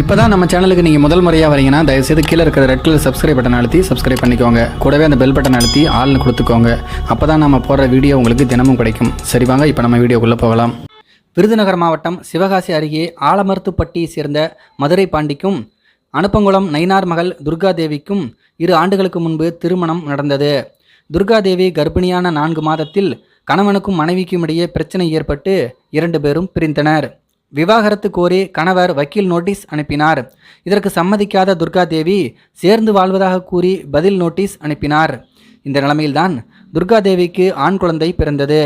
இப்போ தான் நம்ம சேனலுக்கு நீங்கள் முதல் முறையாக வரீங்கன்னா தயவுசெய்து கீழே இருக்கிற ரெட் கலர் சப்ஸ்கிரைப் பட்டன் அழுத்தி சப்ஸ்கிரைப் பண்ணிக்கோங்க. கூடவே அந்த பெல் பட்டன் அழுத்தி ஆள்னு கொடுத்துக்கோங்க. அப்போ தான் நம்ம போடுற வீடியோ உங்களுக்கு தினமும் கிடைக்கும். சரி வாங்க இப்போ நம்ம வீடியோக்குள்ளே போகலாம். விருதுநகர் மாவட்டம் சிவகாசி அருகே ஆலமருத்துப்பட்டியை சேர்ந்த மதுரை பாண்டிக்கும் அனுப்பங்குளம் நயினார் மகள் துர்காதேவிக்கும் இரு ஆண்டுகளுக்கு முன்பு திருமணம் நடந்தது. துர்காதேவி கர்ப்பிணியான நான்கு மாதத்தில் கணவனுக்கும் மனைவிக்கும் இடையே பிரச்சனை ஏற்பட்டு இரண்டு பேரும் பிரிந்தனர். விவாகரத்து கோரி கணவர் வக்கீல் நோட்டீஸ் அனுப்பினார். இதற்கு சம்மதிக்காத துர்காதேவி சேர்ந்து வாழ்வதாக கூறி பதில் நோட்டீஸ் அனுப்பினார். இந்த நிலைமையில்தான் துர்காதேவிக்கு ஆண் குழந்தை பிறந்தது.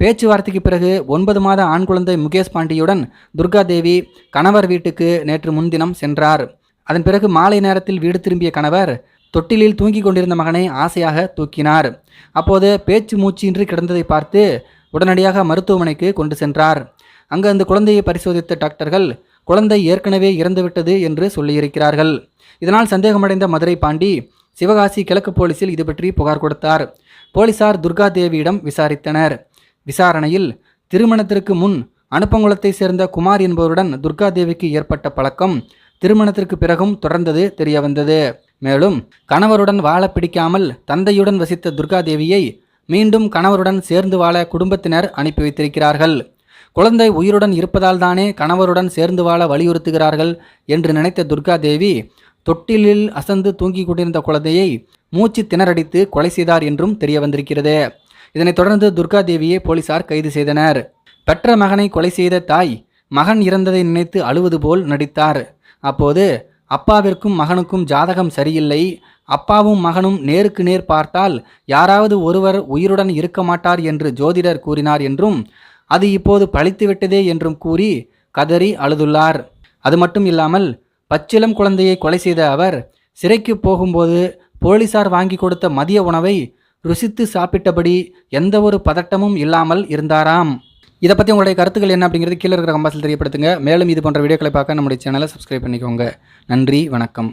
பேச்சுவார்த்தைக்கு பிறகு ஒன்பது மாத ஆண் குழந்தை முகேஷ் பாண்டியுடன் துர்காதேவி கணவர் வீட்டுக்கு நேற்று முன்தினம் சென்றார். அதன் பிறகு மாலை நேரத்தில் வீடு திரும்பிய கணவர் தொட்டிலில் தூங்கிக் கொண்டிருந்த மகனை ஆசையாக தூக்கினார். அப்போது பேச்சு மூச்சின்றி கிடந்ததை பார்த்து உடனடியாக மருத்துவமனைக்கு கொண்டு சென்றார். அங்கு அந்த குழந்தையை பரிசோதித்த டாக்டர்கள் குழந்தை ஏற்கனவே இறந்துவிட்டது என்று சொல்லியிருக்கிறார்கள். இதனால் சந்தேகமடைந்த மதுரை பாண்டி சிவகாசி கிழக்கு போலீசில் இது பற்றி புகார் கொடுத்தார். போலீசார் துர்கா தேவியிடம் விசாரித்தனர். விசாரணையில் திருமணத்திற்கு முன் அனுப்பங்குளத்தை சேர்ந்த குமார் என்பவருடன் துர்கா தேவிக்கு ஏற்பட்ட பழக்கம் திருமணத்திற்கு பிறகும் தொடர்ந்தது தெரியவந்தது. மேலும் கணவருடன் வாழ பிடிக்காமல் தந்தையுடன் வசித்த துர்கா தேவியை மீண்டும் கணவருடன் சேர்ந்து வாழ குடும்பத்தினர் அனுப்பி வைத்திருக்கிறார்கள். குழந்தை உயிருடன் இருப்பதால் தானே கணவருடன் சேர்ந்து வாழ வலியுறுத்துகிறார்கள் என்று நினைத்த துர்கா தேவி தொட்டிலில் அசந்து தூங்கிக் கொண்டிருந்த குழந்தையை மூச்சு திணறடித்து கொலை செய்தார் என்றும் தெரிய வந்திருக்கிறது இதனைத் தொடர்ந்து துர்கா தேவியை போலீசார் கைது செய்தனர். பெற்ற மகனை கொலை செய்த தாய் மகன் இறந்ததை நினைத்து அழுவது போல் நடித்தார். அப்போது அப்பாவிற்கும் மகனுக்கும் ஜாதகம் சரியில்லை. அப்பாவும் மகனும் நேருக்கு நேர் பார்த்தால் யாராவது ஒருவர் உயிருடன் இருக்க மாட்டார் என்று ஜோதிடர் கூறினார் என்றும் அது இப்போது பழித்துவிட்டதே என்றும் கூறி கதறி அழுதுள்ளார். அது மட்டும் இல்லாமல் பச்சிளம் குழந்தையை கொலை செய்த அவர் சிறைக்கு போகும்போது போலீசார் வாங்கி கொடுத்த மதிய உணவை ருசித்து சாப்பிட்டபடி எந்த ஒரு பதட்டமும் இல்லாமல் இருந்தாராம். இதை பற்றி உங்களுடைய கருத்துக்கள் என்ன அப்படிங்கிறது கீழே இருக்கிற கம்பாசில் தெரியப்படுத்துங்க. மேலும் இது போன்ற வீடியோக்களை பார்க்க நம்முடைய சேனலை சப்ஸ்கிரைப் பண்ணிக்கோங்க. நன்றி வணக்கம்.